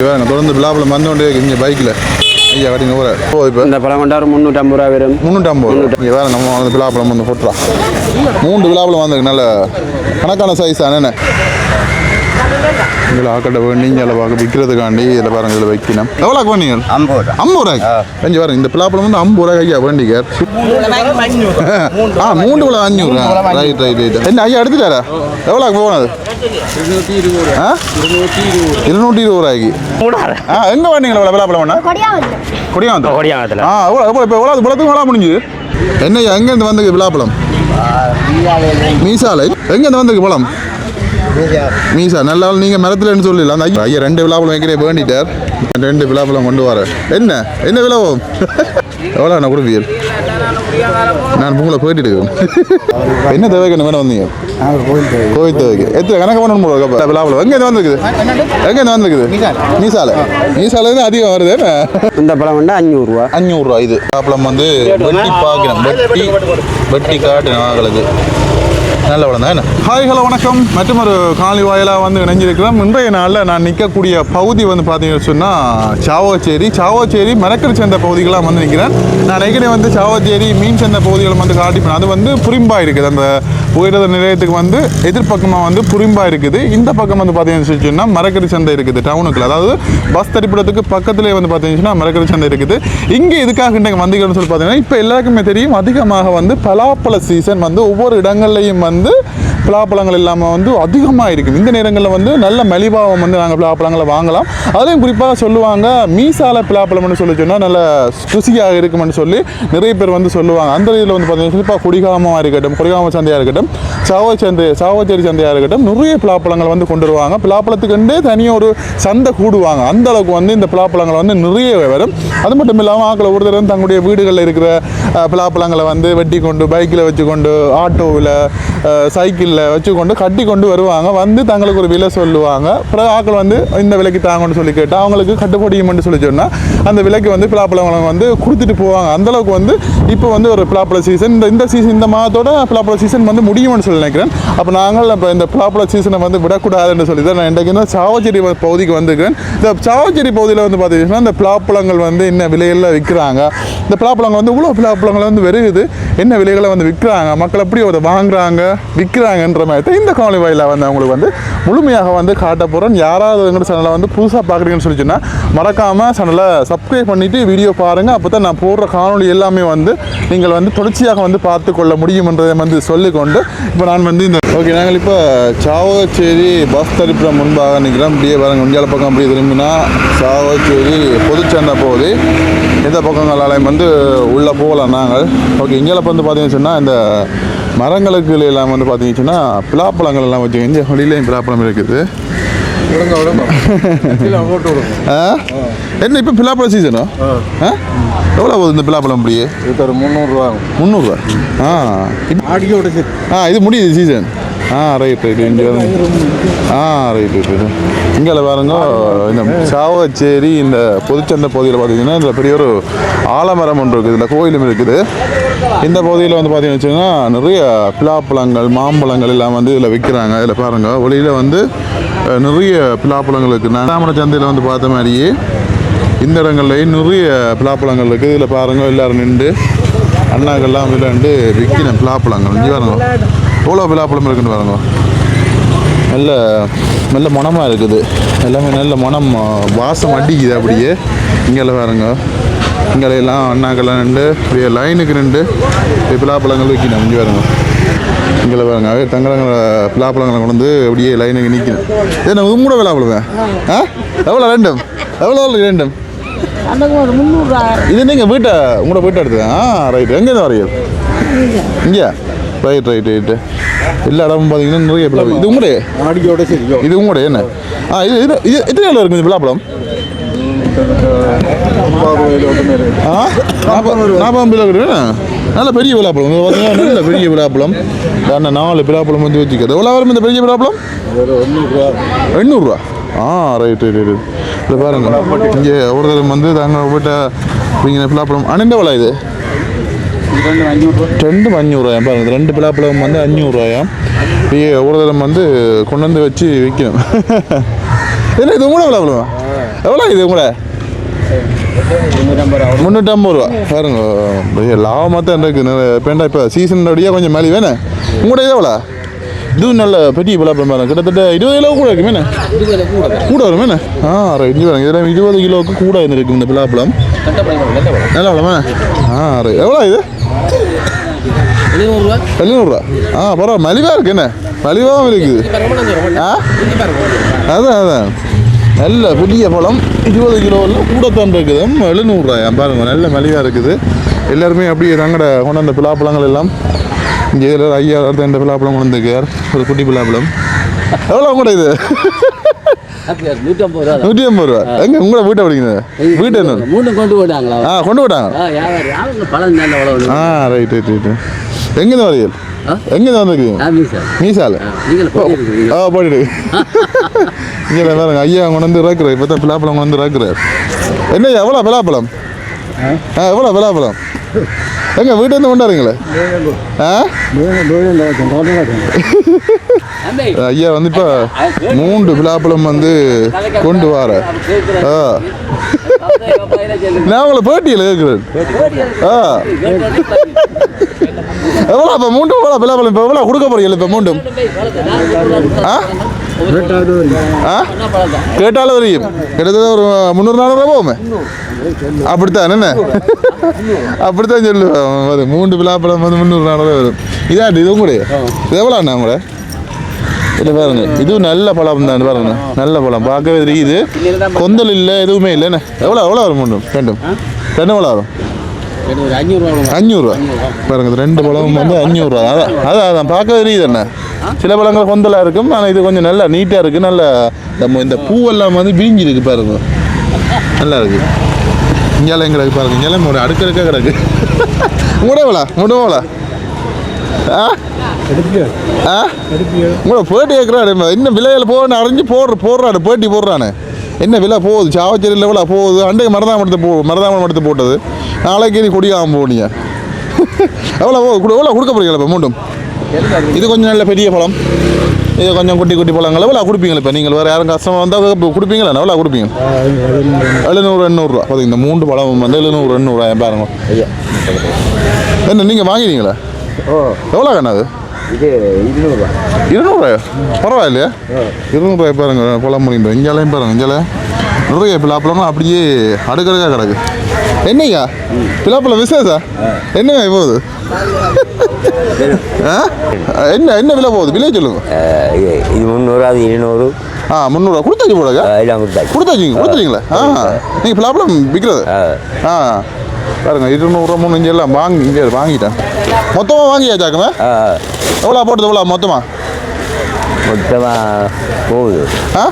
தொடர்ந்து விழாப்பழம் வந்தோண்டே இருக்கு இங்கே பைக்கில் ஐயா கட்டிங்க ஊர ஓ இப்போ. இந்த பழம் கொண்டா ஒரு முந்நூற்றம்பது ரூபா வரும். முந்நூற்றம்பது இங்கே வேறு நம்ம வந்து விழாப்பழம் வந்து போட்டுலாம் மூன்று விழாப்பழம் வந்திருக்கு நல்ல கணக்கான சைஸ் தானே இதில் ஆக்கட்ட வேண்டி இங்கே பார்க்க விற்கிறதுக்காண்டி இதில் பாருங்க இதில் வைக்கணும். எவ்வளோக்கு பண்ணீங்க ஐம்பது ரூபா. ஐம்பது ரூபாய்க்கு? கொஞ்சம் பாருங்க இந்த பிளாப்பழம் வந்து ஐம்பது ரூபாய்க்கு ஐயா வேண்டிக்க ஆ மூன்று விழா அஞ்சூறு. ரைட் ரைட் ரைட் என்ன ஐயா எடுத்துட்டாரா? எவ்வளோக்கு போனது? இருநூற்றி இருபது ரூபாய்க்கு. ஆ எங்கே வேண்டீங்களா இவ்வளோ விழாப்பழம் வேணா கொடியாவது கொடியாந்தம் கொடியாங்கத்தில். ஆ எவ்வளோ எவ்வளோ இப்போ எவ்வளோ முடிஞ்சுது? என்ன எங்கேருந்து வந்தது விழாப்பழம் மீசாலை? எங்கேருந்து வந்தது பழம் மீசா. நல்ல நீங்கள் மரத்துலன்னு சொல்லல அந்த ஐயா ரெண்டு விழாப்பழம் வைக்கிறே வேண்டிட்டார். ரெண்டு விழாப்பழம் கொண்டு வர. என்ன? என்ன விழாவும் எவ்வளோ நான் கொடுப்பீர் நான் உங்களை போயிட்டு இருக்கேன். என்ன தேவைக்கு வேணும் வந்தீங்க? கோயில் தேவைக்கு. எத்தனை கணக்கு பண்ணணும் போல விழாப்பழம் எங்கேருந்து வந்திருக்குது? எங்கேருந்து வந்திருக்குது? மீசாலை. மீசாலேருந்து அதிகம் வருது இந்த பழம் கொண்டா அஞ்சூறுரூவா அஞ்சூறுரூவா இது. விழாப்பழம் வந்து வெட்டி பார்க்கணும் வெட்டி வெட்டி காட்டணும் ஆங்களுக்கு நல்ல படம் தான் ஹாய் ஹலோ வணக்கம். மற்றும் ஒரு காலி வாயிலாக வந்து இணைஞ்சிருக்கிறோம். இன்றைய நாளில் நான் நிற்கக்கூடிய பகுதி வந்து பார்த்தீங்கன்னு சொன்னால் சாவோச்சேரி. சாவோச்சேரி மரக்கறி சேர்ந்த பகுதிகளாக வந்து நிற்கிறேன். நான் ஏற்கனவே வந்து சாவோச்சேரி மீன் சேர்ந்த பகுதிகள் வந்து காட்டிப்பேன். அது வந்து புரிம்பாக இருக்குது. அந்த உயர்த நிலையத்துக்கு வந்து எதிர்ப்பக்கமாக வந்து புரிம்பாக இருக்குது. இந்த பக்கம் வந்து பார்த்தீங்கன்னு சொன்னால் மரக்கறி சந்தை இருக்குது டவுனுக்குள்ள. அதாவது பஸ் தரிப்பிடத்துக்கு பக்கத்துலேயே வந்து பார்த்தீங்கன்னா மரக்கறி சந்தை இருக்குது. இங்கே இதுக்காக இன்றைக்கு வந்தீங்கன்னு சொல்லி பார்த்தீங்கன்னா இப்போ எல்லாருக்குமே தெரியும் அதிகமாக வந்து பலாப்பழ சீசன் வந்து ஒவ்வொரு இடங்கள்லையும் வந்து வந்து பலாப்பழங்கள் இல்லாமல் வந்து அதிகமாக இருக்கும் இந்த நேரங்களில் வந்து நல்ல மலிவாகவும் வந்து நாங்கள் பலாப்பழங்களை வாங்கலாம். அதுலேயும் குறிப்பாக சொல்லுவாங்க மீசால பலாப்பழம்னு சொல்லி சொன்னால் நல்ல ருசியாக இருக்கும்னு சொல்லி நிறைய பேர் வந்து சொல்லுவாங்க. அந்த இதில் வந்து பார்த்தீங்கன்னா குறிப்பாக குடிகாமமாக இருக்கட்டும் குடிகாம சந்தையாக இருக்கட்டும் சாவோ சந்தை சாவோச்சேரி சந்தையாக இருக்கட்டும் நிறைய பலாப்பழங்கள் வந்து கொண்டு வருவாங்க. பலாப்பழத்துக்குண்டே தனியாக ஒரு சந்தை கூடுவாங்க. அந்த அளவுக்கு வந்து இந்த பலாப்பழங்கள் வந்து நிறைய வரும். அது மட்டும் இல்லாமல் ஆக்களை ஒரு தடவை தங்களுடைய வீடுகளில் இருக்கிற பலாப்பழங்களை வந்து வெட்டி கொண்டு பைக்கில் வச்சு கொண்டு ஆட்டோவில் சைக்கிளில் வச்சுக்கொண்டு கட்டி கொண்டு வருவாங்க. வந்து தங்களுக்கு ஒரு விலை சொல்லுவாங்க. அப்புறம் ஆக்கள் வந்து இந்த விலைக்கு தாங்கன்னு சொல்லி கேட்டால் அவங்களுக்கு கட்டுப்படியும்னு சொல்லி சொன்னால் அந்த விலைக்கு வந்து பலாப்பழம் வந்து கொடுத்துட்டு போவாங்க. அந்தளவுக்கு வந்து இப்போ வந்து ஒரு பிளாப்பழ சீசன் இந்த இந்த சீசன் இந்த மாதத்தோட பிளாப்பழ சீசன் வந்து முடியும்னு சொல்லி நினைக்கிறேன். அப்போ நாங்கள் இப்போ இந்த பிளாப்பழ சீசனை வந்து விடக்கூடாதுன்னு சொல்லி தான் நான் இன்றைக்கு வந்து சாவச்சேரி பகுதிக்கு வந்திருக்கேன் இந்த சாவச்சேரி பகுதியில் வந்து பார்த்தீங்கன்னா இந்த பிளாப்பழங்கள் வந்து என்ன விலையில் விற்கிறாங்க? இந்த பிளாப்பழங்கள் வந்து இவ்வளோ பிளாப்பழங்கள் வந்து வருகுது என்ன விலைகளை வந்து விற்கிறாங்க? மக்கள் எப்படி அதை வாங்குறாங்க? விற்கிறாங்கன்ற மாதிரி தான் இந்த காணொலி வாயிலாக வந்து அவங்களுக்கு வந்து முழுமையாக வந்து காட்ட போகிறோம் யாராவது எங்களோட சேனலை வந்து புதுசாக பார்க்குறீங்கன்னு சொல்லி சொன்னால் மறக்காமல் சேனலை சப்ஸ்கிரைப் பண்ணிவிட்டு வீடியோ பாருங்கள் அப்போ தான் நான் போடுற காணொலி எல்லாமே வந்து நீங்கள் வந்து தொடர்ச்சியாக வந்து பார்த்து கொள்ள முடியும்ன்றதை வந்து சொல்லிக்கொண்டு இப்போ நான் வந்து இந்த ஓகே நாங்கள் இப்போ சாவகச்சேரி பஸ் தரிப்பிட முன்பாக நிற்கிறோம். இப்படியே பாருங்க உண்டியால் பக்கம் அப்படியே திரும்பினா சாவகச்சேரி பொதுச்சந்தை போகுது. இந்த பக்கங்களாலையும் வந்து உள்ளே போகலாம் நாங்கள். ஓகே இங்கே வந்து பார்த்தீங்கன்னு சொன்னால் இந்த மரங்களுக்கு எல்லாம் வந்து பார்த்தீங்கன்னு பிலாப்பழங்கள் எல்லாம் வச்சு இங்கே வெளியிலையும் பிலாப்பழம் இருக்குது. என்ன இப்போ பிலாப்பழம் சீசனா எவ்வளோ போகுது இந்த பிலாப்பழம் அப்படியே முந்நூறுரூவா முந்நூறுரூவா ஆ. ஆ இது முடியுது சீசன் ஆ ரைட் ரைட் இங்கே ஆ ரைட் ரைட் ரைட் இங்கே பாருங்க இந்த சாவச்சேரி இந்த பொதுச்சந்தை பகுதியில் பார்த்தீங்கன்னா இந்த பெரிய ஒரு ஆலமரம் ஒன்று இருக்குது. இந்த கோயிலும் இருக்குது. இந்த பகுதியில் வந்து பார்த்தீங்கன்னு வச்சுன்னா நிறைய பிலாப்பழங்கள் மாம்பழங்கள் எல்லாம் வந்து இதில் விற்கிறாங்க இதில் பாருங்கள் வெளியில் வந்து நிறைய பிலாப்பழங்கள் இருக்குது நாமர சந்தையில் வந்து பார்த்த மாதிரியே இந்த இடங்கள்லையும் நிறைய பிலாப்பழங்கள் இருக்குது இதில் பாருங்கள் எல்லோரும் நின்று அண்ணாக்கள்லாம் விளையாண்டு விற்கிறேன் பிலாப்பழங்கள். இங்கே பாருங்க. எவ்வளோ விழாப்பழம் இருக்குன்னு பாருங்க. நல்ல நல்ல மனமாக இருக்குது. எல்லாமே நல்ல மனம் வாசம் அடிக்குது அப்படியே. இங்கே பாருங்க. இங்கே எல்லாம் அண்ணாக்கெல்லாம் நின்று அப்படியே லைனுக்கு நின்று இப்படி பிலாப்பழங்கள் விற்கணும் இங்கே பாருங்க. இங்கே பாருங்க அப்படியே தங்கடங்கள பிலாப்பழங்களை கொண்டு வந்து அப்படியே லைனுக்கு நிற்கணும் ஏன்னா உங்களோட பிலாப்பழமே ஆ? எவ்வளோ ரெண்டும் எவ்வளோ ரெண்டும் முந்நூறுரூவா இது நீங்கள் வீட்டை உங்களோட வீட்டை எடுத்து ஆ ரைட் எங்கேருந்து வரீங்க? இங்கே ரைட் ரைட் ரைட்டு எல்லா இடமும் பார்த்தீங்கன்னா நிறைய பிளாப் இது உங்களே இது உங்களே என்ன ஆ இது இது இது எத்தனை நாள் இருக்குது இந்த பிளாப்பழம் ஆ நாற்பது கிலோ நல்ல பெரிய விழாப்பழம் பார்த்தீங்கன்னா நல்ல பெரிய விழாப்பழம் தானே நாலு விழாப்பழம் வந்து வச்சுக்கிறது எவ்வளோ வரும் இந்த பெரிய விழாப்பழம் எண்ணூறுரூவா ஆ ரைட் ரைட் ரைட் இது பாருங்க இங்கே ஒரு தரம் வந்து தாங்க வீட்டை பிளாப்பழம் அண்ணன் எவ்வளோ இது ரெண்டு அஞ்சூறுவாயா? பாருங்க இந்த ரெண்டு பிளாப்பழம் வந்து அஞ்சூறுவாயா? இப்படியே ஒரு தரம் வந்து கொண்டு வந்து வச்சு விற்கணும் இல்லை இது கூட எவ்வளோ எவ்வளோ இது உங்களை முந்நூற்றம்பது ரூபா. பாருங்க லாபமாக தான் இருக்குது பேண்டா இப்போ சீசன் கொஞ்சம் மேலே வேணே? உங்களுடைய எவ்வளோ? இதுவும் நல்ல பெரிய பலாப்பழம் பாருங்க. கிட்டத்தட்ட இருபது கிலோ கூட இருக்கு மேனே கூட வரும் மேனே ஆ ரைட் பாருங்க. இதில் இருபது கிலோவுக்கு கூட இருக்கு இந்த பலாப்பழம் நல்ல பழமா ஆ ரைட் எவ்வளோ இது? எழுநூறுவா. ஆ பரவாயில்ல. மலிவாக இருக்கு என்ன? மலிவாகவும் இருக்குது. ஆ? அதான் அதான். நல்ல பெரிய பழம். இருபது கிலோவில் கூடத்தான் இருக்குது. ம், எழுநூறுரூவாயா பாருங்க. நல்ல மலிவாக இருக்குது. எல்லாருமே அப்படியே தங்கட கொண்டு வந்த பிலாப்பழங்கள் எல்லாம். இங்கே இதில் ஐயா ரெண்டு பிலாப்பழம் கொண்டு வந்திருக்கார். ஒரு குட்டி பிலாப்பழம் எவ்வளோ கூட இது? நூற்றம்பது ரூபா நூற்றி ஐம்பது ரூபா. எங்கே உங்களோட வீட்டை படிக்கிறது வீட்டு என்ன? மூணு கொண்டு போயிட்டாங்களா? ஆ கொண்டு விட்டாங்க ஆ அவங்க ரைட் ரைட் ரைட்டு எங்கேருந்து வரீங்க? எங்கேருந்து வந்திருக்கீங்க? மீசால? ஆ போட்டுடு இங்கே பாருங்க ஐயா கொண்டு வந்து இறக்குறாரு. இப்போ தான் பிலாப்பழம் கொண்டு வந்து இறக்குறாரு. என்ன எவ்வளோ பிலாப்பழம் ஆ? எவ்வளோ பிலாப்பழம் எங்க வீட்டிலேருந்து கொண்டாருங்களே ஆ? ஐயா வந்து இப்போ மூன்று பிலாப்பழம் வந்து கொண்டு வர. ஆ. நான் உங்களை பேட்டியில் கேட்குறேன். ஆ. எவ்வளோ இப்போ மூன்று எவ்வளோ பிலாப்பழம் இப்போ எவ்வளோ கொடுக்க போறீங்க இப்போ மூண்டும் ஆ ஆ? கேட்டாலும் வரையும் கிட்டத்தட்ட ஒரு முந்நூறு நானூறு ரூபா போகுமே. அப்படித்தான் என்ன அப்படித்தான் சொல்லுவேன். அது மூன்று பிலாப்பழம் வந்து முந்நூறு நானூறு வரும். இதாட்டு இதுவும் கூட இது எவ்வளோ அண்ணா கூட இல்லை பாருங்க இதுவும் நல்ல பழம் தான் பாருங்க நல்ல பழம். பார்க்கவே தெரியுது. கொந்தல் இல்லை எதுவுமே இல்லை. என்ன? எவ்வளோ எவ்வளோ வரும் மூண்டும்? ரெண்டும் ரெண்டு எவ்வளோ வரும். அஞ்சூறுரூவா பாருங்க ரெண்டு பழமும் வந்து அஞ்சூறுரூவா அதான் அதான் அதான். பார்க்க தெரியுது என்ன சில பழங்கள் கொந்தலாக இருக்கும் ஆனால் இது கொஞ்சம் நல்லா நீட்டாக இருக்குது நல்ல நம்ம இந்த பூவெல்லாம் வந்து விரிஞ்சு இருக்கு பாருங்க. நல்லா இருக்கு இங்கெல்லாம் எங்க கிடக்கு பாருங்க இங்கெல்லாம் ஒரு அடுக்க அடுக்க கிடக்கு. முடவலா முடவலா ஆ? ஆ? உங்களோட பேட்டி கேட்குறாரு இன்னும் விலையில் போகணும் அறிஞ்சு போடுற போடுறாரு பேட்டி போடுறானே. என்ன விலை போகுது? சாவச்சேரி லெவலாக போகுது. அண்டைக்கு மருதாம எடுத்து போ மருதாமரம் எடுத்து போட்டது. நாளைக்கு நீ கொடியாம போனீங்க எவ்வளோ கொடு எவ்வளோ கொடுக்க போறீங்களா இப்போ மீண்டும்? இது கொஞ்சம் நல்ல பெரிய பழம். இது கொஞ்சம் குட்டி குட்டி பழங்கள். எவ்வளோ கொடுப்பீங்களா இப்போ? நீங்கள் வேறு யாரும் கஷ்டமாக வந்தால் கொடுப்பீங்களா? எவ்வளோ கொடுப்பீங்க? எழுநூறு எண்ணூறுரூவா பார்த்தீங்க இந்த மூன்று பழம் வந்து எழுநூறு எண்ணூறுரூவா பாருங்க. என்ன நீங்கள் வாங்கினீங்களா? எவ்வளோ கண்ணா அது? இது இருநூறுவா இருநூறுவாயா பரவாயில்லையா? இருநூறுவாய் பாருங்க பழம் பண்ணிட்டு இங்கேலையும் பாருங்க இங்கேல நிறைய பிலாப்பழம் அப்படியே அடுக்கடுக்காக கிடக்கு. என்னையா பிலாப்பழம் விசேஷா? என்னங்க போகுது? ஆ? என்ன என்ன விலை போகுது? விலை சொல்லுங்க. இது முந்நூறு அது இருநூறு. ஆ முந்நூறுவா. கொடுத்தாச்சு போடுங்க எல்லாம் கொடுத்தாச்சு. கொடுத்தாச்சுங்க கொடுத்துட்டீங்களா ஆ நீங்கள் பிலாப்பழம் விற்கிறது? ஆ. பாருங்க இருநூறுவா மூணு இஞ்சி எல்லாம் வாங்கி இங்கே வாங்கிட்டேன். மொத்தமாக வாங்கியாச்சாக்குமே எவ்வளோ போட்டது எவ்வளோ மொத்தமாக மொத்தமாக போகுது. ஆ?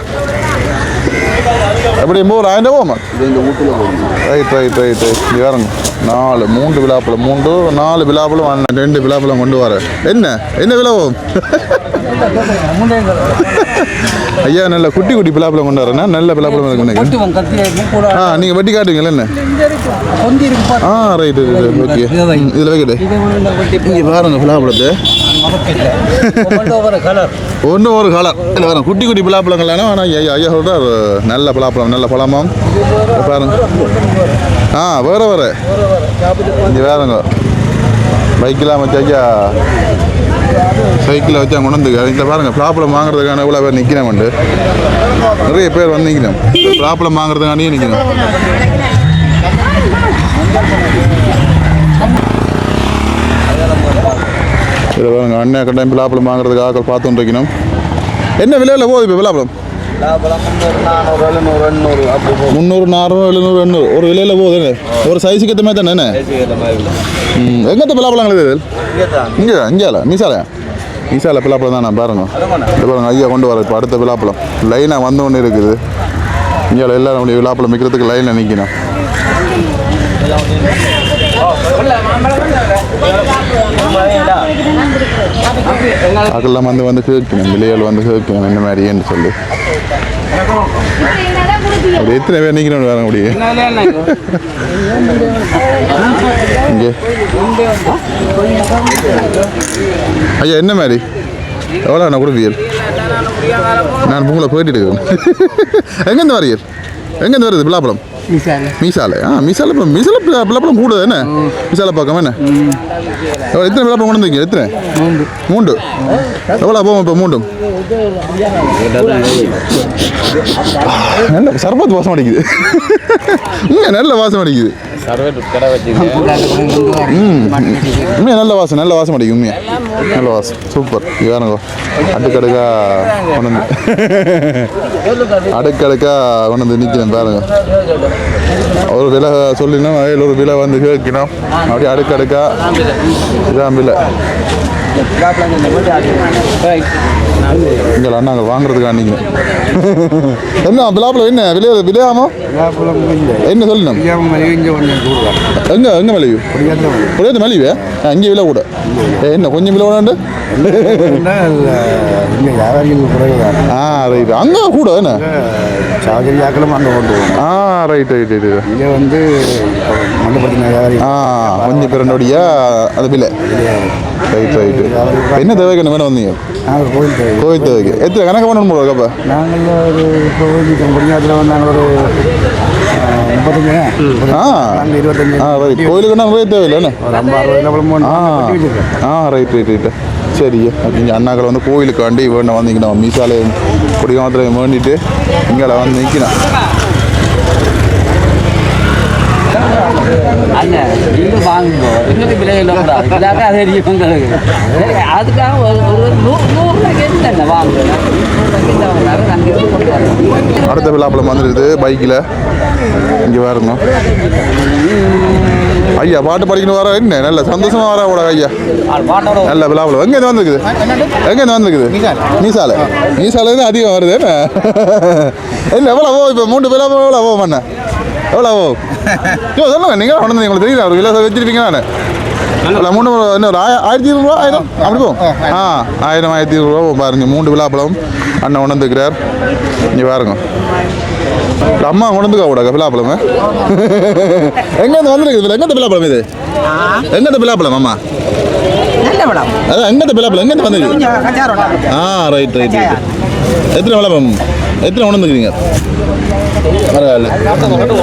எப்படி மூணு ஆயிரம் ரூபாமா ரைட் ரைட் ரைட் ரைட் இங்கே நாலு மூன்று விழாப்பழம் மூன்று நாலு விழாப்பழம் ரெண்டு விழாப்பழம் கொண்டு வர என்ன என்ன விழாவும் ஐயா நல்ல குட்டி குட்டி விழாப்பழம் கொண்டு வரேன்னா நல்ல விழாப்பழம் இருக்கு ஆ நீங்கள் வட்டி காட்டுவீங்களா என்ன ஆ ரைட் ஓகே இதில் வைக்கிட்டு இங்கே பாருங்க பிளாப்பிளத்தை ஒன்று ஒரு காலம் இல்லை வரும் குட்டி குட்டி பலாப்பழங்கள் ஆனால் ஐயா ஐயா சொல்கிறார் நல்ல பலாப்பழம் நல்ல பழமும். பாருங்க. ஆ வேற வேறு. இங்கே வேறுங்க. பைக்கெலாம் வச்சு ஐயா சைக்கிளில் வச்சு கொண்டு வந்து இதில் பாருங்க. ப்ராப்ளம் வாங்குறதுக்கான இவ்வளோ பேர் நிற்கிறேன் நிறைய பேர் வந்து நிற்கிறோம். பலாப்பழம் வாங்குறதுக்காண்டியே நிற்கிறோம். இதில் பாருங்க அண்ணன் கட்டாயம் பலாப்பழம் வாங்குறதுக்கு ஆக்கள் பார்த்துட்டு இருக்கணும் என்ன விலையில் போகுது இப்போ பலாப்பழம் முந்நூறு நானூறு எழுநூறு எண்ணூறு ஒரு விலையில் போகுது என்ன? ஒரு சைஸுக்கு ஏற்ற மாதிரி தானே என்ன? ம் எங்கத்த பலாப்பழங்கள் இது இங்கே இங்கேல மீசால மீசால பிலாப்பழம் தான் நான் பாருங்க. இது பாருங்க ஐயா கொண்டு வர இப்போ அடுத்த பிலாப்பழம் லைனாக வந்த ஒன்று இருக்குது. இங்கே எல்லாரும் அப்படியே விழாப்பழம் விற்கிறதுக்கு லைனில் நிற்கணும் அதெல்லாம் வந்து வந்து கேட்கணும் விலைகள் வந்து கேட்கணும் இந்த மாதிரியேன்னு சொல்லி. அப்படி எத்தனை பேர் நிற்கிறோம் வர முடியும் இங்கே. ஐயா என்ன மாதிரி? எவ்வளோ நான் கொடுப்பீர்? நான் உங்களை போயிட்டு இருக்கேன். எங்கேருந்து வரீர்? எங்கேருந்து வருது பிலாப்பழம் மீசாலை. ஆ மீசாலை இப்போ மீசாலை கூட என்ன? மீசாலை பக்கம் என்ன? எத்தனை பிலாப்பழம் கொண்டு வந்தீங்க? எத்தனை? மூண்டு எவ்வளோ போவோம் இப்போ மூண்டும் நல்ல சர்பத் வாசம் அடிக்குது. நல்ல வாசம் அடிக்குது. ம் உண்மையா நல்ல வாசம் நல்ல வாசம் அடிக்கும் உண்மையா. நல்ல வாசம். சூப்பர். இது வேணுங்க அடுக்கடுக்கா கொண்டு வந்து அடுக்கடுக்கா கொண்டு வந்து நிற்கிறேன் பாருங்க. ஒரு விலை சொல்லினோம் அதில் ஒரு விலை வந்து கேட்கணும். அப்படியே அடுக்கடுக்கா இதான் விலை. இங்கே அண்ணாங்க வாங்குறதுக்கா நீங்கள் என்ன பிலாப்பில் என்ன? விலைய விலையாமோ? என்ன சொல்லணும் எங்க எங்க மலிவு? புரியாது மலிவு. அங்கே விலை கூட. என்ன கொஞ்சம் விலை கூட ஆ ரைட் அங்கே கூட என்ன? சாகரியாக்களும் அங்கே கொண்டு போகணும் ஆ ரைட் ரைட் ரைட் இங்கே வந்து மண்டபத்தின ஆ கொஞ்சம் பிறண்டோடியா அது விலை ரைட் ரைட் என்ன தேவைக்கு என்ன வேணும் வந்தீங்க நாங்கள் கோயில் தேவை கோவில் தேவைக்கு எத்தனை கணக்கு பண்ணணும் போல கப்பா நாங்கள் ஒரு இப்போ முடிஞ்சாத்தில் வந்து நாங்கள் ஒரு கோயிலுக்கு நிறைய தேவையில்லை ஆ ரைட் ரைட் ரைட் சரி. இங்கே அண்ணாக்கள் வந்து கோயிலுக்கு வண்டி வேணும் வந்தீங்கன்னா மீசாலை குடிகாமத்தில் வேண்டிட்டு இங்கே வந்து நிற்கணும் அண்ணன் வாங்குங்க. எங்களுக்கு விலை இல்லக்கூடாது இல்லாத அது உங்களுக்கு. அதுக்காக ஒரு ஒரு நூறு வாங்குறேன் அடுத்த விழாப்பழம் வந்துடுது பைக்கில். இங்கே பாருங்க. ஐயா பாட்டு படிக்கணும் வர என்ன? நல்ல சந்தோஷமா வர கூட ஐயா. நல்ல விழாப்பழம் எங்கே இது வந்துருக்குது எங்கே இது வந்துருக்குது? மீசாலை மீசாலை தான் அதிகம் வருது என்ன? இல்லை எவ்வளோ ஓ இப்போ? மூன்று எவ்வளோ ஓ பண்ண எவ்வளோ ஓ ஐயோ சொல்லுங்க நீங்கள் வந்து உங்களுக்கு தெரியல ஒரு விலை வச்சிருப்பீங்க நான். மூணு ஆய- ஆயிரத்தி இருநூறுவா ஆயிரம்? அப்படி போகும்? ஆ ஆயிரம். ஆயிரத்தி இருநூறுவா பாருங்க. மூன்று விழாப்பழம் அண்ணன் கொண்டு வந்துருக்கிறார். இங்கே பாருங்க. அம்மா வந்துக்கா கூட விழாப்பழம் எங்கேருந்து வந்துருக்குது இதில்? எங்கேருந்து விழாப்பழம் இது? எங்கேருந்து விழாப்பழம் அம்மா அதான் எங்கேருந்து விழாப்பழம் எங்கேருந்து வந்துருக்கு? ஆ ரைட் ரைட் ரைட் எத்தனை விழாப்பழம் எத்தனை கொண்டு வந்துருக்கீங்க? பரவாயில்ல.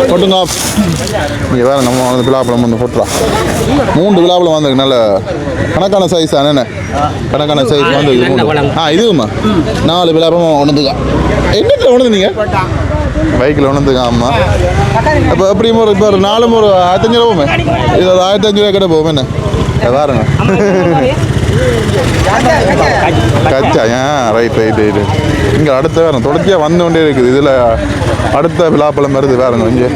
கொட்டுங்க. இங்கே வேறு நம்ம வந்து விழாப்பழம் வந்து போட்டுறோம் மூன்று விழாப்பழம் நல்ல கணக்கான சைஸ் தானே கணக்கான சைஸ் வந்து ஆ இதுவுமா நாலு விழாப்பழம் ஒன்றுதுக்கா என்னத்தில் ஒன்றுந்தீங்க பைக்கில் ஒன்றுதுக்கா ஆமா அப்போ எப்படி ஒரு இப்போ ஒரு நாலு ஒரு ஆயிரத்தஞ்சு ரூபா போமே இது ஒரு ஆயிரத்தஞ்சு ரூபா கிட்ட போவோம் என்ன பாருங்க கச்சா ஏன் ரைட் ரைட் ரைட் இங்கே அடுத்த வேறு தொடர்ச்சியாக வந்து கொண்டே இருக்குது இதில் அடுத்த விழாப்பழம் வருது வேறுங்க இங்கே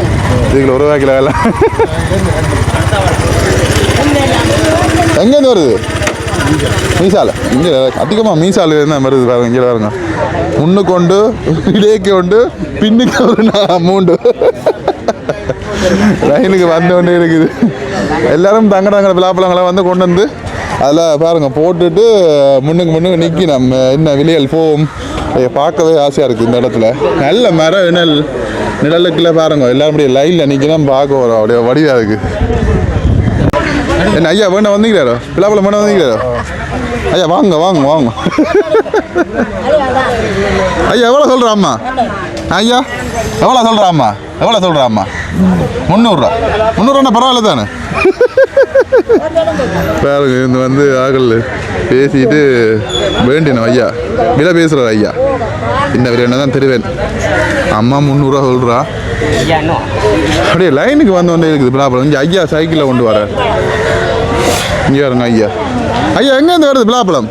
இதுக்குள்ள ஒரு வாக்கில் வேலை எங்கேருந்து வருது மீசால. இங்கே அதிகமாக மீசால தான் மருது பாருங்க இங்கே பாருங்க. முன்னுக்கு உண்டு இடையக்கு உண்டு பின்னுக்கு ஒரு மூண்டு. ரயிலுக்கு வந்து கொண்டே இருக்குது. எல்லாரும் தங்க தங்கட விழாப்பழங்களை வந்து கொண்டு வந்து அதில் பாருங்க போட்டுட்டு முன்னுக்கு முன்னுக்கு நிற்கி நம்ம என்ன விலைகள் போகும்? பார்க்கவே ஆசையாக இருக்குது இந்த இடத்துல. நல்ல மரம் நிழல் நிழலுக்குள்ளே பாருங்க எல்லாரும் அப்படியே லைனில் நிற்கணும் பார்க்க வரும். அப்படியே வடிவாக இருக்குது என்ன ஐயா வேணா வந்தீங்களோ விழாப்பழம் வேணா வந்தீங்களோ ஐயா வாங்க வாங்க வாங்க. ஐயா எவ்வளோ சொல்கிறா அம்மா? ஐயா எவ்வளோ சொல்கிறா அம்மா? எவ்வளோ சொல்கிறா அம்மா? முந்நூறுரூவா. முந்நூறுரூவா பரவாயில்ல தானே? பாருங்க இந்த வந்து ஆகல் பேசிட்டு வேண்டினோம் ஐயா. விலை பேசுகிறார் ஐயா. இந்த விலை தான் தருவேன். அம்மா முந்நூறுரூவா சொல்கிறா அப்படியே லைனுக்கு வந்து கொண்டே இருக்குது பிளாப்பழம் இங்கே ஐயா சைக்கிளில் கொண்டு வர இங்கே வருங்க ஐயா. ஐயா எங்கேருந்து வருது பிளாப்பழம்?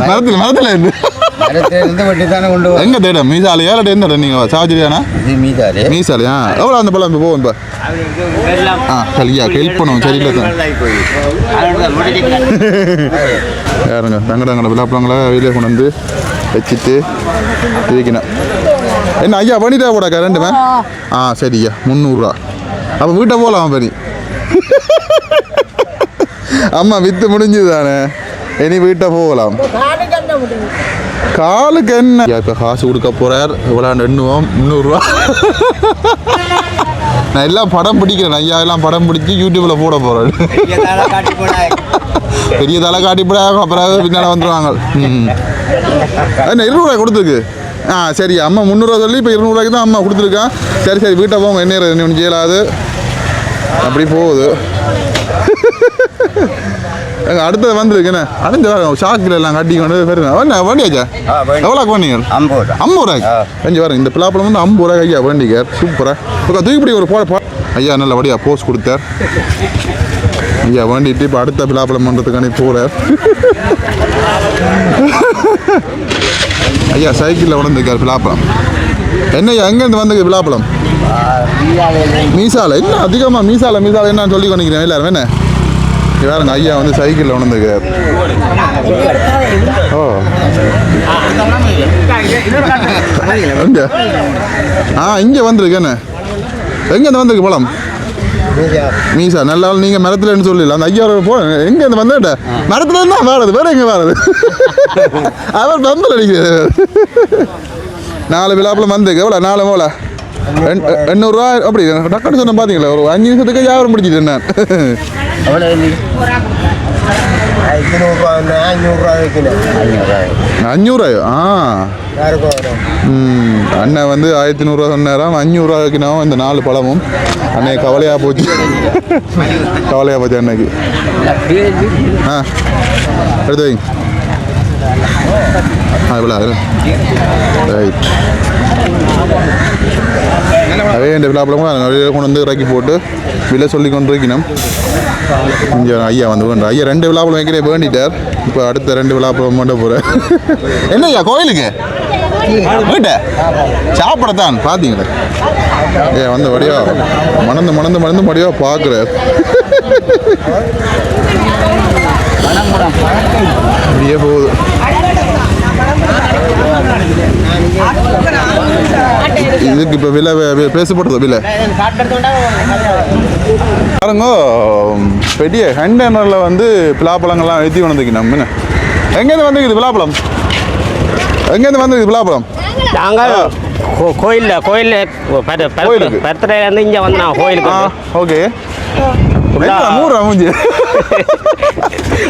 மரத்தில் மரத்தில் இருந்து. எங்கே தேடம் மீசாலை ஏழு எந்த இடம்? நீங்கள் சாவச்சிரியானா இது மீதாலே மீசாலையா எவ்வளோ அந்த பழம் இப்போ இப்போ? ஆ சரியா ஹெல்ப் பண்ணுவோம். சரியில்லை யாருங்க தங்க தங்கட விழாப்பழங்களை வெளியே கொண்டு வந்து வச்சுட்டு இருக்கணும் என்ன ஐயா பண்ணிட்டா போடாக்கா ரெண்டுமே ஆ சரியா முந்நூறுரூவா. அப்போ வீட்டை போகலாம் பனி அம்மா வித்து முடிஞ்சுது தானே இனி வீட்டை போகலாம் காலுக்கு என்ன இப்போ காசு கொடுக்க போறார் எவ்வளோ எண்ணுவோம் முந்நூறுரூவா நான் எல்லாம் படம் பிடிக்கிறேன் ஐயா எல்லாம் படம் பிடிச்சி யூடியூப்ல போட போறேன் பெரிய தலை காட்டி அப்புறம் பின்னால் வந்துடுவாங்க ம் ரூபாய் கொடுத்துருக்கு ஆ சரி அம்மா முந்நூறுவா சொல்லி இப்போ இருநூறுவாய்க்கு தான் அம்மா கொடுத்துருக்கான் சரி சரி வீட்டை போங்க என்ன ஒன்றும் செய்யலாது அப்படி போகுது அடுத்தது வந்துருக்குண்ணே அடைஞ்ச ஷாக்கில் எல்லாம் கட்டி கொண்டு வருங்க என்ன வேண்டியாச்சா ஆ, வேண்டி. எவ்வளோ வேண்டிங்க? ஐம்பது ரூபா. ஐம்பது ரூபாய்க்கு? அஞ்சு வரேன் இந்த பிளாப்பழம் வந்து ஐம்பது ரூபாய் ஐயா வேண்டிங்க சூப்பரா. இப்போ தூக்கிப்படி ஒரு போட ஐயா நல்லபடியா போஸ் கொடுத்தார். ஐயா வேண்டிட்டு இப்போ அடுத்த பிளாப்பழம் பண்ணுறதுக்கானே போகிறார் ஐயா சைக்கிளில் உடந்துருக்கார் பிளாப்பழம் என்னய்யா எங்கேருந்து வந்தது பிளாப்பழம் மீசால? என்ன அதிகமாக மீசால மீசால என்னன்னு சொல்லி கொண்டிருக்கிறேன் எல்லாரும் என்ன? இங்க ஐயா வந்து சைக்கிளில் உணர்ந்துருக்கார். ஓ. ஆ இங்கே வந்திருக்கு எங்கே எங்கேருந்து வந்திருக்கு பழம்? மீசா நல்ல ஆள் நீங்கள் மரத்துலன்னு சொல்லல அந்த ஐயா போ எங்கேருந்து வந்தேட்ட மரத்துல இருந்தா வாடுது வேற எங்கே வாடுது அவர் பம்பல் அடிக்கிறார் நாலு விழாப்பில் வந்துருக்கு. எவ்வளோ? நாலு மூல எண்- எண்ணூறுரூவா அப்படி டக்குன்னு சொன்ன பார்த்தீங்களா ஒரு அஞ்சு நிமிஷத்துக்கு வியாபாரம் முடிச்சிட்டு நான் எவ்வளோ ஐநூறுரூவா வைக்கணும் அஞ்சூறுவாயோ ஆ. ம், அண்ணன் வந்து ஆயிரத்தி நூறுரூவா சொன்னாராம் அஞ்சூறுரூவா வைக்கணும் இந்த நாலு பழமும். அன்னைக்கு கவலையாக போச்சு. கவலையாக போச்சு அன்னைக்கு. ஆ. எடுத்து வைங்க. ஆ இவ்வளோ ரைட் அதே இந்த விழாப்பழமும் நிறைய கொண்டு வந்து இறக்கி போட்டு விலை சொல்லி கொண்டிருக்கணும். கொஞ்சம் ஐயா வந்து வேண்டாம் ஐயா ரெண்டு விழாப்பழம் வைக்கிறே வேண்டிட்டார். இப்போ அடுத்த ரெண்டு விழாப்பழம் மட்டும் போகிறேன் என்ன ஐயா கோயிலுக்கு? வீட்ட? சாப்பிடத்தான். பார்த்தீங்களே ஏ வந்து வடிவா மணந்து மணந்து மணந்து வடிவா பார்க்குற அப்படியே போகுது. இதுக்கு இப்போ விலை பேசப்பட்டது விலை? பாருங்க பெரிய ஹண்டனரில் வந்து பிலாப்பழங்கள்லாம் எழுதி வந்துருக்கு நம்ம எங்கேருந்து வந்துருக்குது பிலாப்பழம் எங்கேருந்து வந்துருக்குது பிலாப்பழம் நாங்கள் கோயில்ல கோயில்ல பர- பர- கோயிலுக்கு? பர்த்டேல இருந்து இங்க வந்தோம் கோயிலுக்கு. ஓகே. உள்ளா. மூணு மூஞ்சி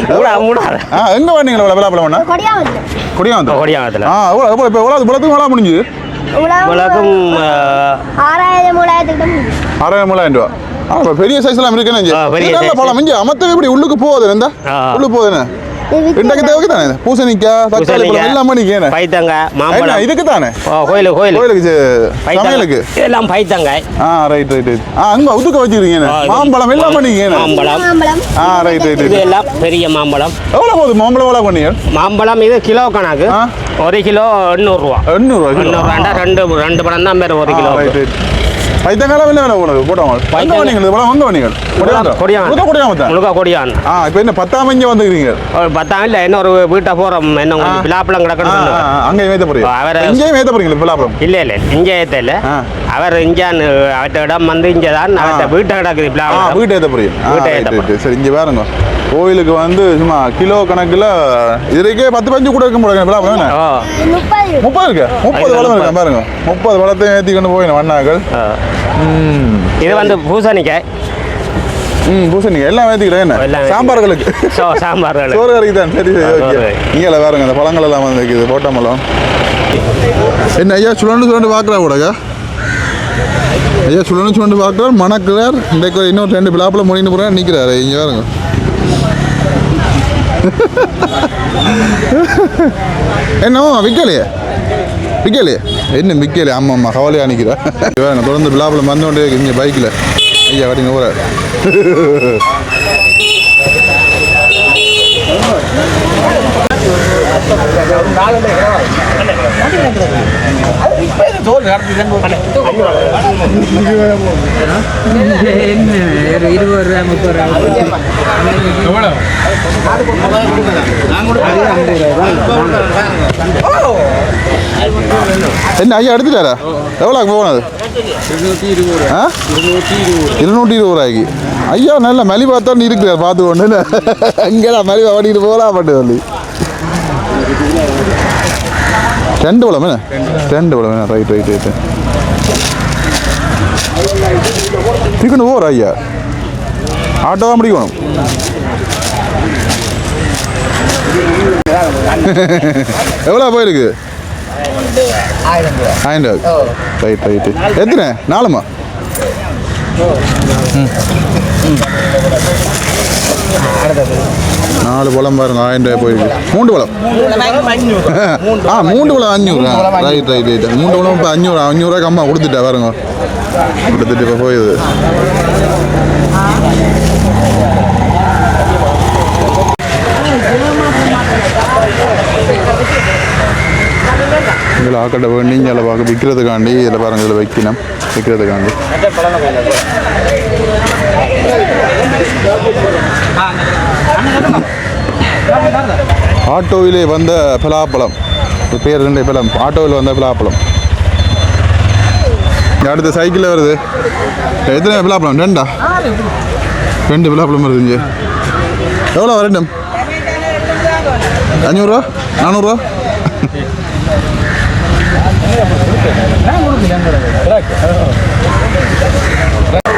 மூடா மூடாத ஆ எங்கே வந்தீங்களா இவ்வளோ விலாப்பழம் வேணா கொடியாவது குடியாந்து கொடியாங்கத்துல ஆ எவ்வளோ எவ்வளோ இப்போ எவ்வளோ புலத்துக்கு எவ்வளோ முடிஞ்சு உலகம் ஆறாயிரம் மூணாயிரத்துக்கு ஆறாயிரம் மூணாயிரம் ரூபா. ஆ பெரிய சைஸ் எல்லாம் இருக்குன்னு. பழம் இங்கே? அமர்த்தவே இப்படி உள்ளுக்கு போகுது இந்த? ஆ. உள்ளு போகுதுன்னு இன்றைக்கு தேவைக்கு தானே? பூசணிக்காய் தக்காளி பழம் எல்லாமே நிற்கேனே பைத்தங்க மாம்பழம். இதுக்கு தானே? கோயிலுக்கு கோயில் கோயிலுக்கு சமையலுக்கு? எல்லாம் பைத்தங்காய். ஆ ரைட் ரைட் ரைட் ஆ அங்கே ஒதுக்க வச்சிருக்கீங்க மாம்பழம் எல்லாம் பண்ணிக்கீங்க மாம்பழம். மாம்பழம். ஆ ரைட் ரைட் இது ரைட் எல்லாம் பெரிய மாம்பழம். எவ்வளோ போகுது? மாம்பழம் எவ்வளோ பண்ணீங்க? மாம்பழம் இது கிலோ கணக்கு. ஒரு கிலோ எண்ணூறுரூவா எண்ணூறுவா கிலோ. எண்ணூறுவாண்டா ரெண்டு ரெண்டு பழம் தான் பேர் ஒரு கிலோ ரைட் ரைட் பைத்தங்காலம் என்ன வேணும் உனக்கு பைத்தங்காய். பண்ணீங்க இந்த பழம் எங்கே பண்ணீங்க கொடியான் முழுக்க தான் முழுக்க கொடியான் ஆ இப்போ என்ன பத்தாம் இங்கே வந்துக்கிறீங்க ஒரு பத்தாம் இல்லை இன்னொரு வீட்டை போகிறோம் என்ன உங்களுக்கு பிலாப்பழம் கிடக்கணும் அங்கே ஏற்ற போறீங்க அவரை- இங்கேயும் ஏற்ற போறீங்களா பிலாப்பழம் இல்ல இல்ல இங்க ஏத்த இல்ல. அவர் இஞ்சான் அவர்ட்ட இடம் வந்து இங்க தான் அவர்ட்ட வீட்டை கிடக்குது பிளாவ் வீட்டை ஏற்ற போறீங்க வீட்டை right. சரி இங்கே பாருங்க கோயிலுக்கு வந்து சும்மா கிலோ கணக்கில் இதுக்கே பத்து பஞ்சு கூட இருக்க முடியாது பிலாப்பழம் என்ன ஓ முப்பது முப்பது இருக்கு முப்பது வளம் முப்பது. இருக்கு பாருங்க முப்பது வளத்தையும் ஏற்றி கொண்டு போயிடும் வண்ணாக்கள் இது வந்து பூசணிக்காய். ம் பூசணிங்க எல்லாம் ஏற்றிக்கிறேன் என்ன. சாம்பார்களுக்கு. சாம்பார்கள். சோறு கறிக்கு தான் சரி சரி ஓகே. இங்கே பாருங்க இந்த பழங்கள் எல்லாம் வந்து இருக்குது போட்டமலம். என்ன ஐயா சுழண்டு சுழண்டு பார்க்குறா கூடக்கா ஐயா சுழண்டு சுழண்டு பார்க்குறார் மணக்கிறார். இன்றைக்கு இன்னொரு ரெண்டு பிளாப்பில் முடிந்து போகிறார் நிற்கிறாரு இங்கே பாருங்க. என்னவோ விற்கலையே விற்கலையே என்ன மிக்கல? ஆமாம் ஆமாம் கவலையாக நிற்கிறேன் தொடர்ந்து தொடர்ந்து வந்து கொண்டே இங்கே பைக்கில் ஐயா கட்டி நூற இருபது ரூபா முப்பது ரூபா என்ன ஐயா எடுத்துட்டாரா? எவ்வளோ போகணும் ஆ? இருநூற்றி இருபது ரூபாய்க்கு. ஐயா நல்ல மலிவா தான் இருக்கிறார் பார்த்து ஒன்று எங்கடா மலிவா ஓடிட்டு போகலாம் பட்டு சொல்லி. ரெண்டு பழம் என்ன? ரெண்டு பழம் என்ன? ரைட் ரைட் ரைட்டு டிக்கெட் போகிற ஐயா ஆட்டோ தான் பிடிக்கணும். எவ்வளோ போயிருக்கு? ஆயிரம் ரூபா. ஆயிரம் ரூபா ரைட் ரைட்டு எத்தனை? நாலுமா? ம். நாலு பழம் பாருங்க ஆயிரம் ரூபாய் போயிருக்கு மூன்று பழம். ஆ மூன்று பழம் அஞ்சூறு. ரைட் ரைட் ரைட் மூன்று பழம் இப்போ அஞ்சூறு அஞ்சூறுரூவாய்க்கு அம்மா கொடுத்துட்டா பாருங்க. கொடுத்துட்டு இப்போ போயிடுது இதில் ஆக்கட்டை வேண்டி இங்கே பார்க்க விற்கிறதுக்காண்டி இதில் பாருங்க இதில் வைக்கணும். விற்கிறதுக்காண்டி ஆட்டோவிலே வந்த பலாப்பழம். பேர் ரெண்டு பழம் ஆட்டோவில் வந்த பலாப்பழம். அடுத்த சைக்கிளில் வருது. எத்தனை பலாப்பழம்? ரெண்டா? ரெண்டு பலாப்பழம் வருது இங்கே. எவ்வளோ ரெண்டும் அஞ்சூறுரூவா நானூறுரூவா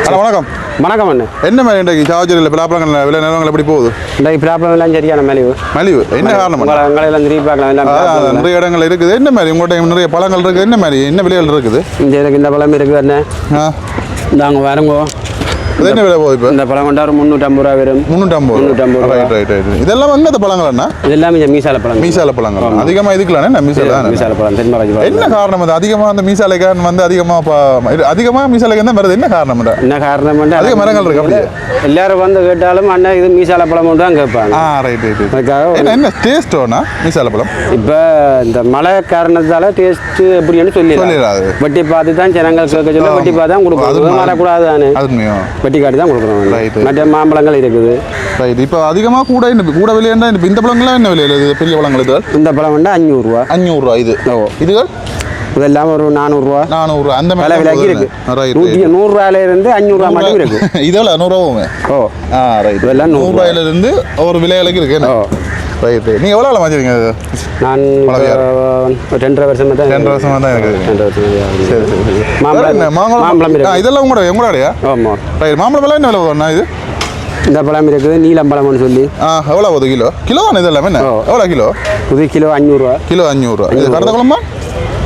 ஹலோ வணக்கம். வணக்கம். அண்ணே. என்ன மாதிரி இன்றைக்கு சார்ஜரில் பலாப்பழங்கள் விலை நிலவங்கள் எப்படி போகுது? இந்த ப்ராப்ளம் எல்லாம் சரியான மலிவு. மலிவு. என்ன காரணம் எல்லாம் திருப்பி பார்க்கலாம் எல்லாம். நிறைய இடங்கள் இருக்குது. என்ன மாதிரி உங்கள்கிட்ட நிறைய பழங்கள் இருக்குது. என்ன மாதிரி என்ன விலைகள் இருக்குது? இந்த எனக்கு இந்த பழம் இருக்குது அண்ணே. இந்தாங்க வரங்கோ. இது என்ன விலை போகுது இப்போ? இந்த பழம் கொண்டா ஒரு முந்நூற்றம்பது ரூபா வரும். முந்நூற்றம்பது முந்நூற்றம்பது ரூபா. ரைட் ரைட் ரைட் இதெல்லாம் எங்கத்த பழங்கள் என்ன இது எல்லாமே இந்த மீசால பழம். மீசால பழங்கள் அதிகமாக இதுக்கலானே நான் மீசால தானே? மீசால பழம் தென்மராஜ் என்ன காரணம் அது? அதிகமாக அந்த மீசாலைக்காரன் வந்து அதிகமாக அதிகமாக மீசாலைக்கு தான் வருது. என்ன காரணம்? என்ன காரணம் அதிக மரங்கள் இருக்கு அப்படியே. எல்லாரும் வந்து கேட்டாலும் அண்ணா இது மீசால பழம் தான் கேட்பாங்க. ஆ ரைட் ரைட் அதுக்காக என்ன டேஸ்ட்டோனா மீசால பழம்? இப்போ இந்த மழை காரணத்தால டேஸ்ட் எப்படின்னு சொல்லிடாது. சொல்லிடாது. வெட்டி பார்த்து தான் ஜனங்கள் கேட்க சொல்ல வெட்டி பார்த்து தான் அது கொடுக்கணும் வரக்கூடாது தானே. அது உண்மையும் வெட்டி காட்டி தான் கொடுக்கணும் Right. மற்ற மாம்பழங்கள் இருக்குது. ரைட் இப்போ அதிகமாக கூட இந்த கூட விலையண்டா இந்த இந்த பழங்கள்லாம் என்ன விலையில் இது பெரிய பழங்கள் இது இந்த பழம் வந்து அஞ்சூறுரூவா அஞ்சூறுரூவா இது. ஓ. இதுகள்? இதெல்லாம் ஒரு நானூறுரூவா. நானூறு அந்த விலை விலைக்கு இருக்கு. நூற்றி நூறுரூவாயில இருந்து அஞ்சூறுரூவா மட்டும் இருக்கு. இதெல்லாம் நூறுரூவாவுமே ஓ. ஆ ரைட் இதெல்லாம் நூறு ரூபாய். நூறுரூவாயில இருந்து ஒரு விலைகளுக்கு இருக்கு என்ன? ஓ. ரைட் நீங்கள் எவ்வளோ இது நான் ரெண்டரை வருஷமா தான் ரெண்டு வருஷமா தான் இருக்குது. ரெண்டரை வருஷம் சரி சரி மாம்பழம்? மாம்பழம் இதெல்லாம் உங்களோட உங்களோடயா? ஆமாம் ரைட் மாம்பழம் விலை என்ன விலை இது? இந்த பழம் இருக்குது நீலம் பழம்னு சொல்லி. ஆ எவ்வளோ போகுது கிலோ? கிலோ தானே இதெல்லாம் என்ன? ஓ. எவ்வளோ கிலோ? இது கிலோ அஞ்சூறுரூவா கிலோ அஞ்சூறுரூவா இது கடந்த குழம்பா?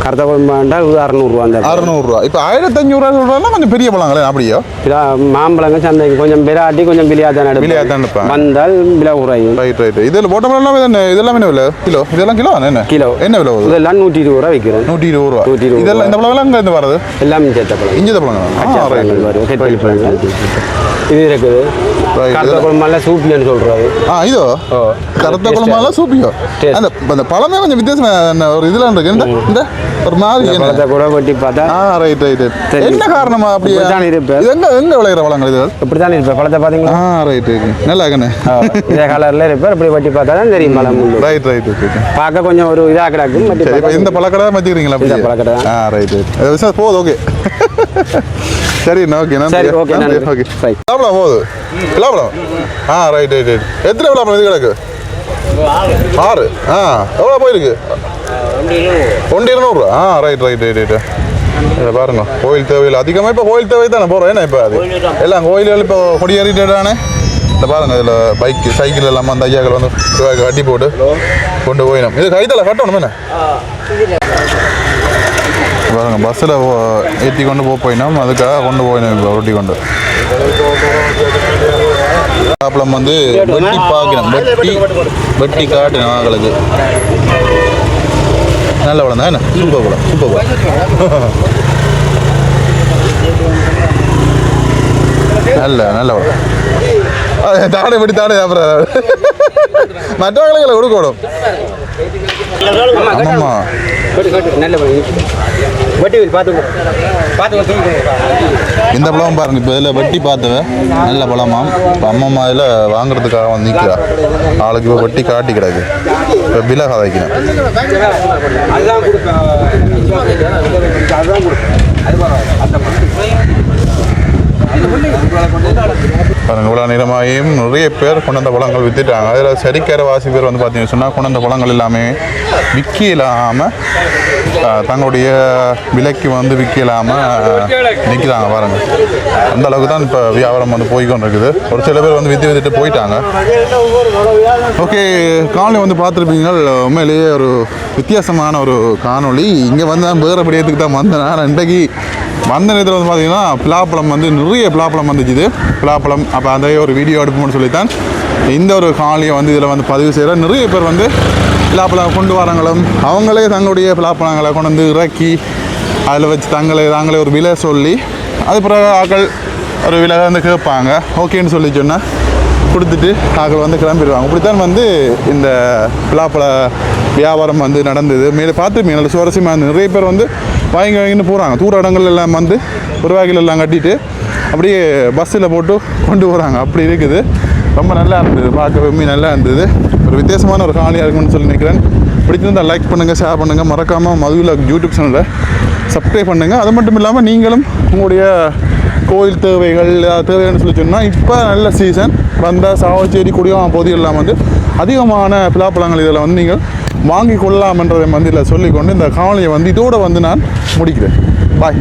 கருத்த குழம்பாண்டா இது அறநூறுவா அந்த பழம். அறுநூறுவா இப்போ ஆயிரத்தி அஞ்சூறுரூவா சொல்கிறதெல்லாம் கொஞ்சம் பெரிய பழங்களே அப்படியோ இதா மாம்பழங்க சந்தைக்கு கொஞ்சம் பிராட்டி கொஞ்சம் பிலியா தான் விலையா தான் எடுப்பாங்க. வந்தால் விலை குறையும். ரைட் ரைட் இதில் போட்ட பழம் என்ன இதெல்லாம் என்ன விலை? கிலோ? இதெல்லாம் கிலோ என்ன? கிலோ. என்ன விலை வருது? இதெல்லாம் நூற்றி இருபது ரூபா விற்கிறேன் நூற்றி இருபது ரூபா. நூற்றி இருபது இதெல்லாம் இந்த பழம் எங்கே இருந்து வருது எல்லாமே சேர்த்த பழம். இஞ்சி பழங்கள் வரும். கெட்டல் பழங்கள். இது இருக்குது. கருத்த குழம்புல சூப்லன்னு சொல்றாரு. ஆ இதோ? கருத்த குழம்பால சூப்பியோ. அந்த அந்த பழமே கொஞ்சம் வித்தியாசமா ஒரு இதில் இருக்கு. இந்த ஒரு மாதிரி பழத்தை கூட வெட்டி பார்த்தா ஆ ரைட் ரைட். என்ன காரணமா அப்படியே? இப்படித்தான் இருப்பேன். இது எங்க எங்க விளையிற பழங்கள் இது? இப்படி தான் இருப்பேன் பழத்தை பார்த்தீங்களா? ஆ ரைட் ரைட் நல்லா இருக்குண்ணே. இதே கலர்ல இருப்பேன் இப்படி வெட்டி பார்த்தா தான் தெரியும் பழம். ரைட் ரைட் ரைட் பார்க்க கொஞ்சம் ஒரு இதாக கிடக்கும். இந்த பழக்கடை வச்சுக்கிறீங்களா இந்த பழக்கடை தான். ஆ ரைட் ரைட் போதும் ஓகே சரி ஓகே நன்றி சரி, okay, நன்றி. ஓகே. விளாபலம் போகுது விளாபலம் ஆ ரைட் ரைட் ரைட் எத்தனை விளாபலம் இது கிடக்கு? ஆறு. ஆ எவ்வளோ போயிருக்கு? ஒன்று இருநூறுவா ஆ ரைட் ரைட் ரைட் ரைட் இதை பாருங்க. கோயில் தேவையில் அதிகமாக இப்போ கோயில் தேவை தானே? போகிறோம் என்ன இப்போ அது? எல்லாம் கோயில்கள் இப்போ கொடியேறிட்டானே இந்த பாருங்க இதில் பைக் சைக்கிள் எல்லாம் அந்த ஐயாக்கள் வந்து கட்டி போட்டு கொண்டு போயிடும். இது கைத்தல கட்டணும் என்ன? பாருங்க பஸ்ஸில் ஏற்றி கொண்டு போக போயினோம். அதுக்காக கொண்டு போயினோம் இப்போ ரொட்டி கொண்டு. ப்ராப்ளம் வந்து வெட்டி பார்க்கணும் வெட்டி வெட்டி காட்டணும் ஆங்களுக்கு நல்ல பழம் தான். என்ன? சூப்பர் பழம் சூப்பர் பழம் நல்ல நல்ல பழம் அது தாடை வெட்டி தாடை சாப்பிட்றாரு மற்றவங்களுக்கு கொடுக்கணும் ஆமாம்மா. நல்ல பழம் வெட்டி பார்த்து பார்த்து இந்த பழம் பாருங்க இப்போ இதில் வெட்டி பார்த்தவ நல்ல பழமாம் இப்போ அம்மம்மா இதில் வாங்குறதுக்காக வந்து நிற்கிறா ஆளுக்கு இப்போ வெட்டி காட்டி கிடக்கு. இப்போ பில கதைக்கணும் அதுதான் கொடுப்பேன் இவ்வளோ நேரமாகியும் நிறைய பேர் கொண்டு வந்த பழங்கள் வித்துட்டாங்க. அதில் சரிக்கரை வாசி பேர் வந்து பார்த்தீங்கன்னு சொன்னால் கொண்டு வந்த பழங்கள் எல்லாமே விற்க இல்லாமல் தங்களுடைய விலைக்கு வந்து விற்க இல்லாமல் நிற்கிறாங்க பாருங்க. அந்த அளவுக்கு தான் இப்போ வியாபாரம் வந்து போய்க்கொண்டு இருக்குது ஒரு சில பேர் வந்து விற்று வித்துட்டு போயிட்டாங்க. ஓகே காணொலி வந்து பார்த்துருப்பீங்க. உண்மையிலேயே ஒரு வித்தியாசமான ஒரு காணொளி. இங்கே வந்து நான் வேறு படியத்துக்கு தான் வந்தேன். நான் இன்றைக்கு வந்த நேரத்தில் வந்து பார்த்தீங்கன்னா பிலாப்பழம் வந்து நிறைய பிலாப்பழம் வந்துச்சுது. பிலாப்பழம் அப்போ அதே ஒரு வீடியோ எடுப்போம்னு சொல்லித்தான். இந்த ஒரு காலியை வந்து இதில் வந்து பதிவு செய்கிற நிறைய பேர் வந்து பிலாப்பழம் கொண்டு வராங்களும். அவங்களே தங்களுடைய பிளாப்பழங்களை கொண்டு வந்து இறக்கி அதில் வச்சு தங்களை தாங்களே ஒரு விலை சொல்லி அது பிறகு ஆக்கள் ஒரு விலை வந்து கேட்பாங்க. ஓகேன்னு சொல்லி சொன்னால் கொடுத்துட்டு ஆக்கள் வந்து கிளம்பிடுவாங்க. இப்படித்தான் வந்து இந்த பிளாப்பழ வியாபாரம் வந்து நடந்தது. மேலே பார்த்துருப்பீங்க நல்ல சுவாரஸ்யமாக இருந்தது. நிறைய பேர் வந்து வாங்கி வாங்கின்னு போகிறாங்க தூர இடங்கள் எல்லாம் வந்து ஒரு வாக்கில் எல்லாம் கட்டிட்டு அப்படியே பஸ்ஸில் போட்டு கொண்டு போகிறாங்க அப்படி இருக்குது. ரொம்ப நல்லா இருந்தது. பார்க்கவே நல்லா இருந்தது. ஒரு வித்தியாசமான ஒரு காணியாக இருக்கும்னு சொல்லி நினைக்கிறேன். பிடிச்சிருந்தா லைக் பண்ணுங்கள் ஷேர் பண்ணுங்கள் மறக்காமல் மதுவில் யூடியூப் சேனலை சப்ஸ்கிரைப் பண்ணுங்கள் அது மட்டும் இல்லாமல் நீங்களும் உங்களுடைய கோயில் தேவைகள் தேவைன்னு சொல்லி சொன்னால் இப்போ நல்ல சீசன் வந்தால் சாவச்சேரி குடியாம பகுதிகளெலாம் வந்து அதிகமான பிலாப்பழங்கள் இதில் வந்து நீங்கள் வாங்கி கொள்ளலாம்ன்றதை வந்து இதில் சொல்லிக்கொண்டு இந்த காவலையை வந்து இதோடு வந்து நான் முடிக்கிறேன். பாய்